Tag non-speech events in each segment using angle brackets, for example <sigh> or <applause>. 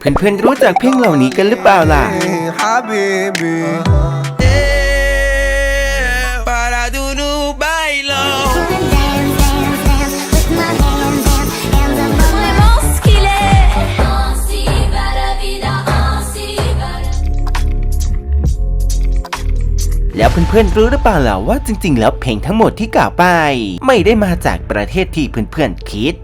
เพื่อนๆรู้จักเพลงเหล่านี้กันหรือเปล่าล่ะ แล้วเพื่อนๆรู้หรือเปล่าล่ะว่าจริง ๆ แล้วเพลงทั้งหมดที่กล่าวไป ไม่ได้มาจากประเทศที่เพื่อนๆคิด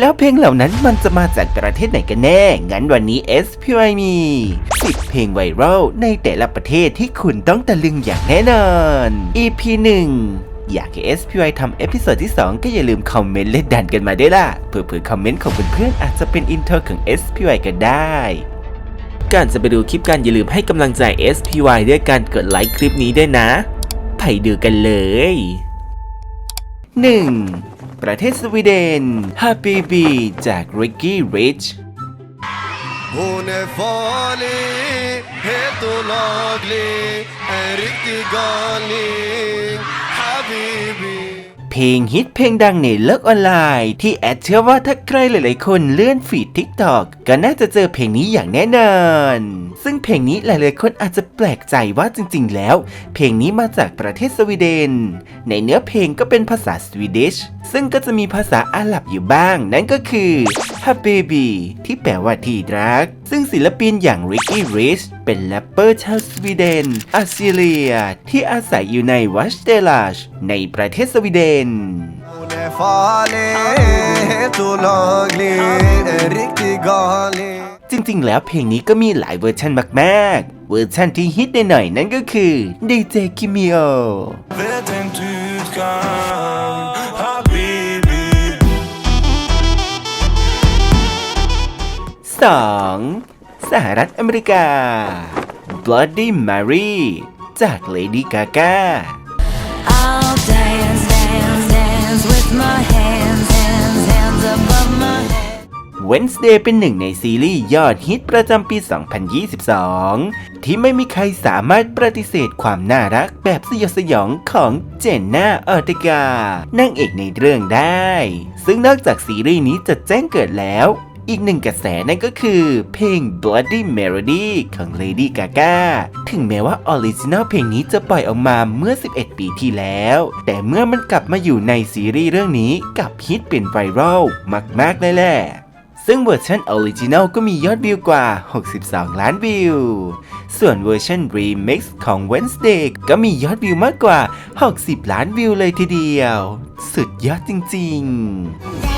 แล้วเพลงเหล่านั้นมันจะมาจากประเทศไหนกันแน่ งั้นวันนี้ SPY มี10 เพลงไวรัลในแต่ละประเทศที่คุณต้องตะลึงอย่างแน่นอน EP 1อยากให้ SPY ทำเอพิโซดที่ 2 ก็อย่าลืมคอมเมนต์และดันกันมาด้วยล่ะ เผื่อๆคอมเมนต์ของเพื่อนๆอาจจะเป็นอินโทรของ SPY ก็ได้ ก่อนจะไปดูคลิปกันอย่าลืมให้กำลังใจ SPY ด้วยการกดไลค์คลิปนี้ด้วยนะ ไปดูกันเลย 1. ประเทศสวีเดน Happy Bee จาก Ricky Rich Hon är farlig, helt olaglig En riktig galning Habibi เพ ลงฮิตเพลงดังในโลกออนไลน์ ที่แอดเชื่อว่าถ้าใครหลายๆ คนเลื่อนฟีดทิกตอกก็น่าจะเจอเพลงนี้อย่างแน่นอน ซึ่งเพลงนี้หลายๆ คนอาจจะแปลกใจว่าจริง ๆ แล้ว เพลงนี้มาจากประเทศสวีเดน ในเนื้อเพลงก็เป็นภาษาสวีดิชซึ่งก็จะมีภาษาอาหรับอยู่บ้าง นั่นก็คือ Habibi ที่แปลว่าที่รัก ซึ่งศิลปินอย่าง Ricky Rich เป็นแรปเปอร์ชาวสวีเดนอาซิเลีย ที่อาศัยอยู่ในวัชเตลาชในประเทศสวีเดน จริงๆ แล้วเพลงนี้ก็มีหลายเวอร์ชันมากๆ เวอร์ชันที่ฮิตหน่อยๆนั่นก็คือ DJ Kimio 2. สหรัฐอเมริกา Bloody Mary จาก Lady Gaga I'll dance, dance, dance with my hands, hands, hands above my head Wednesday เป็นหนึ่งในซีรีส์ยอดฮิตประจำปี 2022 ที่ไม่มีใครสามารถปฏิเสธความน่ารักแบบสยดสยองของเจนน่าออร์ติกานางเอกในเรื่องได้ ซึ่งนอกจากซีรีส์นี้จะแจ้งเกิดแล้ว อีกหนึ่งกระแสนั่นก็คือเพลง Bloody Melody ของ Lady Gaga ถึงแม้ว่าออริจินัลเพลงนี้จะปล่อยออกมาเมื่อ 11 ปีที่แล้ว แต่เมื่อมันกลับมาอยู่ในซีรีส์เรื่องนี้กับฮิตเป็นไวรัลมาก ๆ เลยแหละซึ่งเวอร์ชันออริจินัลก็มียอดวิวกว่า 62 ล้านวิว ส่วนเวอร์ชันรีมิกซ์ของ Wednesday ก็มียอดวิวมากกว่า 60 ล้านวิวเลยทีเดียว สุดยอดจริง Dance,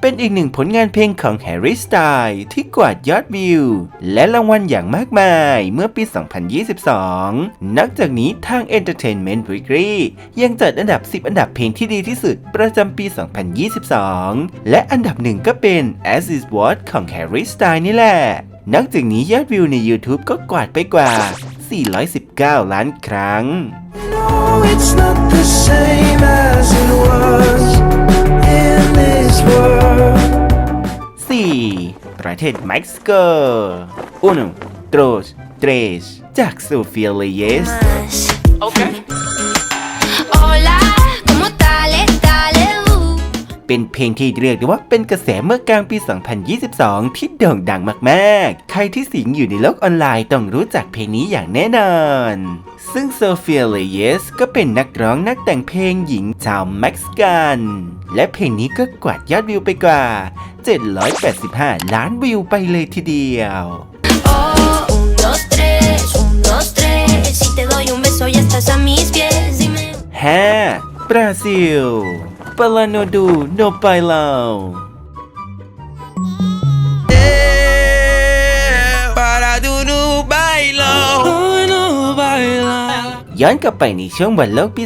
เป็นอีกหนึ่งผลงานเพลงของ Harry Styles ที่กวาดยอดวิว และรางวัลอย่างมากมายเมื่อปี 2022 นอกจากนี้ทาง Entertainment Weekly ยังจัดอันดับ 10 อันดับเพลงที่ดีที่สุดประจำปี 2022 และอันดับหนึ่งก็เป็น As Is What ของ Harry Styles นี่แหละนอกจากนี้ยอดวิวใน YouTube ก็กวาดไปกว่า 419 ล้านครั้ง No, 4. ประเทศเม็ก เป็นเพลงที่เรียกได้ว่าเป็นกระแสเมื่อกลางปี 2022 ที่โด่งดังมากๆ ใครที่สิงอยู่ในโลกออนไลน์ต้องรู้จักเพลงนี้อย่างแน่นอน ซึ่งโซเฟียเลเยสก็เป็นนักร้องนักแต่งเพลงหญิงชาวเม็กซิกัน และเพลงนี้ก็กวาดยอดวิวไปกว่า 785 ล้านวิวไปเลยทีเดียว Oh, un, dos, tres, un, dos, tres Si te doy un beso ya estás a mis pies Dime 5. บราซิล pala no do, no pailaw. ย้อนกลับไปในช่วงวันโลกปี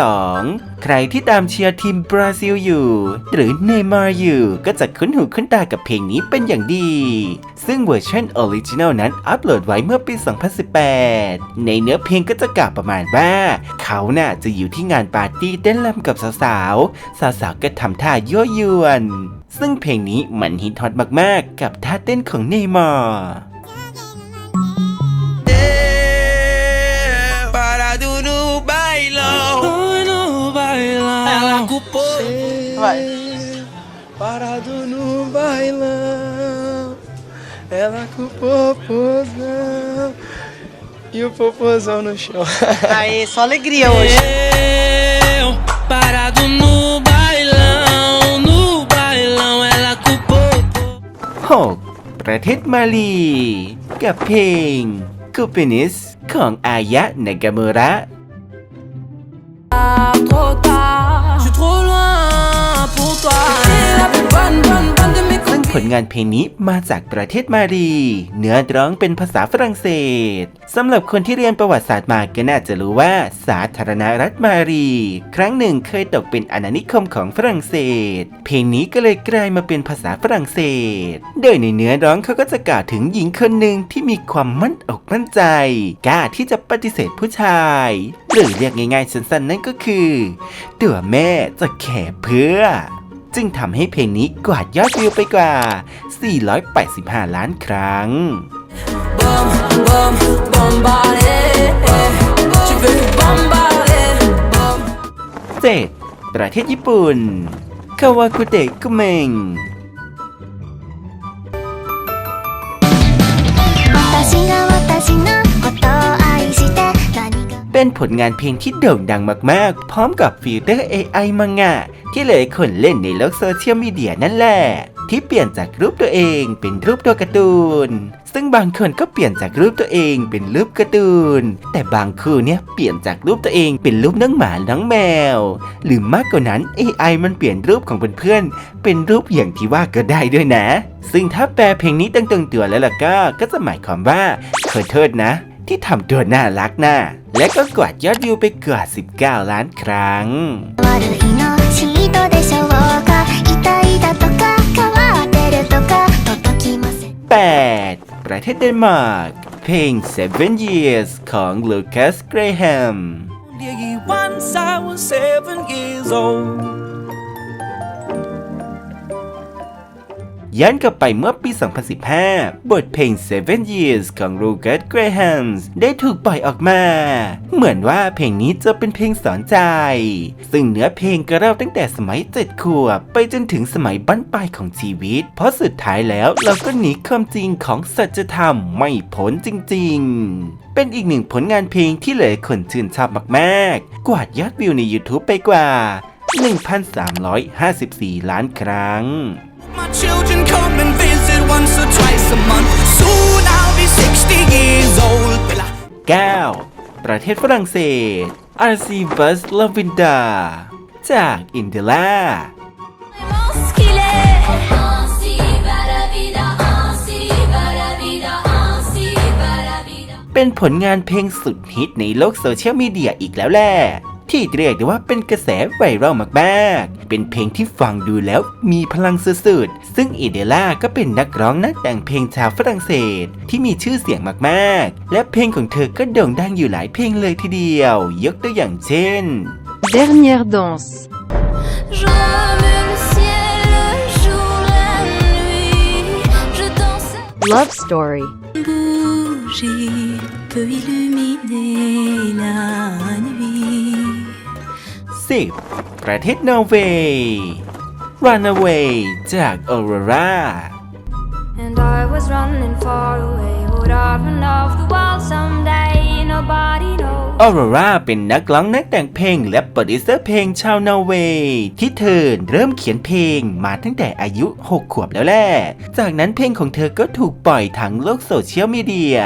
2022 ใครที่ตามเชียร์ทีมบราซิลอยู่ หรือเนย์มาร์อยู่ ก็จะคุ้นหูคุ้นตากับเพลงนี้เป็นอย่างดี ซึ่งเวอร์ชันออริจินัลนั้นอัปโหลดไว้เมื่อปี 2018 ในเนื้อเพลงก็จะกล่าวประมาณว่า เขาน่ะจะอยู่ที่งานปาร์ตี้เต้นรำกับสาวๆ สาวๆก็ทำท่ายั่วยวน ซึ่งเพลงนี้มันฮิตฮอตมากๆ กับท่าเต้นของเนย์มาร์ Vai. Parado no bailão. Ela com o popozão. E o popozão no chão. <laughs> Aê, só alegria hoje. Eu parado no bailão. No bailão. Ela com o popozão. 6. ประเทศมาลี กับเพลง c o p e n i s ของอายะนากามูระ Trop tard, ซึ่งผลงานเพลงนี้มาจากประเทศมาลีเนื้อร้องเป็นภาษาฝรั่งเศสสำหรับคนที่เรียนประวัติศาสตร์มาก็น่าจะรู้ว่าสาธารณรัฐมาลี ครั้งหนึ่งเคยตกเป็นอาณานิคมของฝรั่งเศส เพลงนี้ก็เลยกลายมาเป็นภาษาฝรั่งเศส โดยในเนื้อร้องเขาก็จะกล่าวถึงหญิงคนหนึ่งที่มีความมั่นอกมั่นใจ กล้าที่จะปฏิเสธผู้ชาย หรือเรียกง่ายๆสั้นๆนั่นก็คือ ตัวแม่จะแข่เพื่อ จึงทำให้เพลงนี้กวาดยอดวิวไปกว่า 485 ล้านครั้ง Bom, bom, bombarder. Tu veux bombarder. Bom. 7. ประเทศญี่ปุ่น คาวากุเตะกุเมง私が เป็นผลงานเพลงที่โด่งดังมากๆ พร้อมกับฟิลเตอร์ AI มังงะ ที่หลายคนเล่นในโลกโซเชียลมีเดียนั่นแหละ ที่เปลี่ยนจากรูปตัวเองเป็นรูปตัวการ์ตูน ซึ่งบางคนก็เปลี่ยนจากรูปตัวเองเป็นรูปการ์ตูน แต่บางคู่เนี่ยเปลี่ยนจากรูปตัวเองเป็นรูปน้องหมาน้องแมว หรือมากกว่านั้น AI มันเปลี่ยนรูปของเพื่อนๆเป็นรูปอย่างที่ว่าก็ได้ด้วยนะ ซึ่งถ้าแปลเพลงนี้ตั้งตรงตัวแล้วล่ะก็ ก็จะหมายความว่าขอโทษนะ ที่ทำตัวน่ารักน่าและก็กวาดยอดวิวไปกว่า 19 ล้านครั้งแปประเทศเดนมาร์ก เพลง Seven Years ของ Lucas Graham ย้อนกลับไปเมื่อปี 2015 บทเพลง Seven Years ของ Lucas Graham ได้ถูกปล่อยออกมา เหมือนว่าเพลงนี้จะเป็นเพลงสอนใจ ซึ่งเนื้อเพลงก็เล่าตั้งแต่สมัยเจ็ดขวบ ไปจนถึงสมัยบั้นปลายของชีวิต เพราะสุดท้ายแล้วเราก็หนีความจริงของสัจธรรมไม่พ้นจริง ๆ เป็นอีกหนึ่งผลงานเพลงที่หลายคนชื่นชอบมากๆ กวาดยอดวิวใน YouTube ไปกว่า 1,354 ล้านครั้ง 9. ประเทศฝรั่งเศส RC Bus Lavinda จากอินเดล่า Ce qu'il est. Ainsi va la vida, ainsi va la vida, ainsi va la vida. เป็นผลงานเพลงสุดฮิตในโลกโซเชียลมีเดียอีกแล้วแหละ ที่เรียกได้ว่าเป็นกระแสไวรัลมากๆ เป็นเพลงที่ฟังดูแล้วมีพลังสุดๆ ซึ่งอิเดล่าก็เป็นนักร้องนักแต่งเพลงชาวฝรั่งเศส ที่มีชื่อเสียงมากๆ และเพลงของเธอก็โด่งดังอยู่หลายเพลงเลยทีเดียว ยกตัวอย่างเช่น Dernière danse. J'aime le ciel, le jour, la nuit. Je danse. Love Story. Bougie peut illuminer la nuit. 10. ประเทศนอร์เวย์ Runaway จาก Aurora And I was running far away. Would I run off the world someday? Nobody knows. ออโรราเป็นนักร้องนักแต่งเพลงและโปรดิวเซอร์เพลงชาวนอร์เวย์ที่เธอเริ่มเขียนเพลงมาตั้งแต่อายุ 6 ขวบแล้วแหละ จากนั้นเพลงของเธอก็ถูกปล่อยทั้งโลกโซเชียลมีเดีย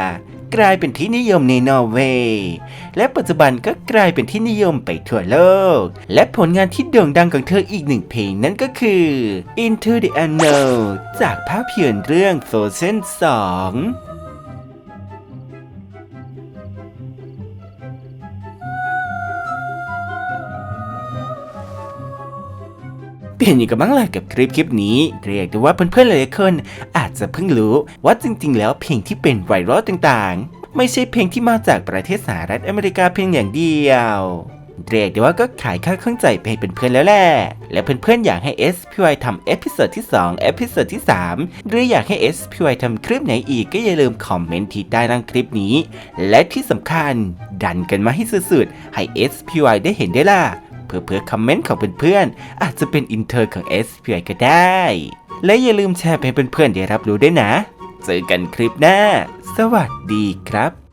กลายเป็นที่นิยมในนอร์เวย์และปัจจุบันก็กลายเป็นที่นิยมไปทั่วโลก และผลงานที่โด่งดังของเธออีกหนึ่งเพลงนั่นก็คือ Into the Unknown จากภาพยนตร์เรื่อง Frozen 2 เห็นอย่กับบ้างล่ะกับคลิปคลิปนี้ เรียกได้ว่าเพื่อนๆหลายๆคนอาจจะเพิ่งรู้ว่าจริง ๆ แล้วเพลงที่เป็นไวรัลต่างๆ ไม่ใช่เพลงที่มาจากประเทศสหรัฐอเมริกาเพียงอย่างเดียวเรียกได้ว่าก็ขายค่าข้องใจไปให้เพื่อนๆแล้วแหละและเพื่อนๆอยากให้ SPY ทำเอพิ o d ดที่2เอพิ o d ดที่ 3 หรืออยากให้ SPY ทำคลิปไหนอีกก็อย่าลืมคอมเมนต์ที่ใต้ล่างคลิปนี้ และที่สำคัญ ดันกันมาให้สุดๆให้ SPY ได้เห็นได้ล่ะ เพื่อเพื่อคอมเมนต์ของเพื่อนๆอาจจะเป็นอินเทอร์ของ SPI ก็ได้ และอย่าลืมแชร์ไปให้เพื่อนๆได้รับรู้ด้วยนะ เจอกันคลิปหน้า สวัสดีครับ